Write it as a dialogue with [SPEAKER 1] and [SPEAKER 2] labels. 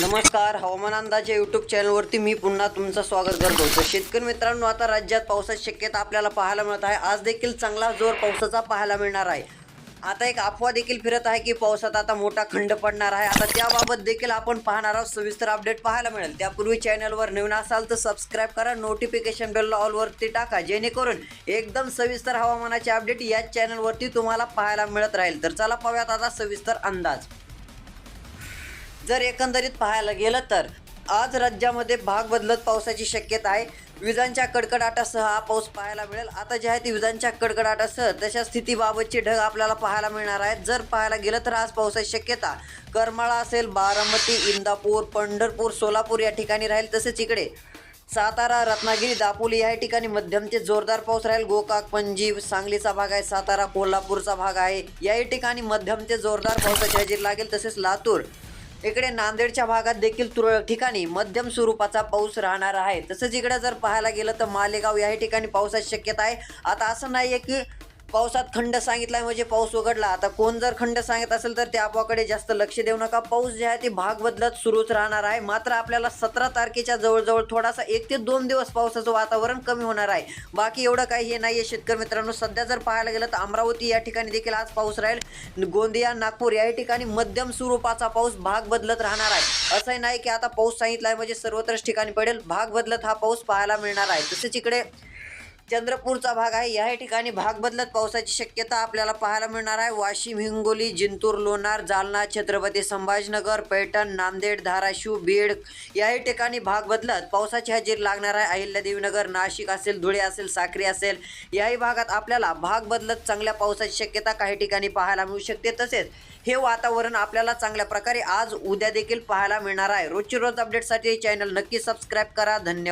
[SPEAKER 1] नमस्कार हवामान अंदाज या यूट्यूब चॅनलवरती मी पुन्हा तुमचं स्वागत करतो. तर शेतकरी मित्रांनो आता राज्यात पावसाची शक्यता आपल्याला पाहायला मिळत आहे. आज देखील चांगला जोर पावसाचा पाहायला मिळणार आहे. आता एक अफवा देखील फिरत आहे की पावसात आता मोठा खंड पडणार आहे. आता त्याबाबत देखील आपण पाहणार आहोत. सविस्तर अपडेट पाहायला मिळेल. त्यापूर्वी चॅनलवर नवीन असाल तर सबस्क्राईब करा. नोटिफिकेशन बेल ऑलवरती टाका. जेणेकरून एकदम सविस्तर हवामानाचे अपडेट याच चॅनलवरती तुम्हाला पाहायला मिळत राहील. तर चला पाहूयात आता सविस्तर अंदाज. जर एकंदरीत पाहायला गेलं तर आज राज्यामध्ये भाग बदलत पावसाची शक्यता आहे. विजांच्या कडकडाटासह हा पाऊस पाहायला मिळेल. आता जे आहे ते विजांच्या कडकडाटासह तशा स्थितीबाबतचे ढग आपल्याला पाहायला मिळणार आहेत. जर पाहायला गेलं तर आज पावसाची शक्यता करमाळा असेल बारामती इंदापूर पंढरपूर सोलापूर या ठिकाणी राहील. तसेच इकडे सातारा रत्नागिरी दापोली या ठिकाणी मध्यम ते जोरदार पाऊस राहील. गोकाक पणजी सांगलीचा भाग आहे सातारा कोल्हापूरचा भाग आहे. याही ठिकाणी मध्यम ते जोरदार पावसाची हजेरी लागेल. तसेच लातूर इकडे नांदेडच्या भागात देखील तुरळक ठिकाणी मध्यम स्वरूपाचा पाऊस राहणार आहे. तसंच इकडे जर पाहायला गेलं तर मालेगाव याही ठिकाणी पावसाची शक्यता आहे. आता असं नाही आहे की पावसात खंड सांगितलाय म्हणजे पाऊस उघडला. आता कोण जर खंड सांगत असेल तर त्या जास्त लक्ष देऊ नका. पाऊस जे आहे ते भाग बदलत सुरूच राहणार आहे. मात्र आपल्याला सतरा तारखेच्या जवळजवळ थोडासा एक ते दोन दिवस पावसाचं वातावरण कमी होणार आहे. बाकी एवढं काही हे नाही आहे शेतकरी मित्रांनो. सध्या जर पाहायला गेलं तर अमरावती या ठिकाणी देखील आज पाऊस राहील. गोंदिया नागपूर या ठिकाणी मध्यम स्वरूपाचा पाऊस भाग बदलत राहणार आहे. असंही नाही की आता पाऊस सांगितला आहे म्हणजे सर्वत्रच ठिकाणी पडेल. भाग बदलत हा पाऊस पाहायला मिळणार आहे. तसेच इकडे चंद्रपूरचा भाग आहे. या ठिकाणी भाग बदलत पावसाची शक्यता आपल्याला पाहायला मिळणार आहे. वाशिम हिंगोली जिंतूर लोणार जालना छत्रपती संभाजीनगर पैठण नांदेड धाराशिव बीड याही ठिकाणी भाग बदलत पावसाची हजेरी लागणार आहे. अहिल्यादेवीनगर नाशिक असेल धुळे असेल साक्री असेल याही भागात आपल्याला भाग बदलत चांगल्या पावसाची शक्यता काही ठिकाणी पाहायला मिळू शकते. तसेच हे वातावरण आपल्याला चांगल्या प्रकारे आज उद्या देखील पाहायला मिळणार आहे. रोजची रोज अपडेटसाठी चॅनल नक्की सबस्क्राईब करा. धन्यवाद.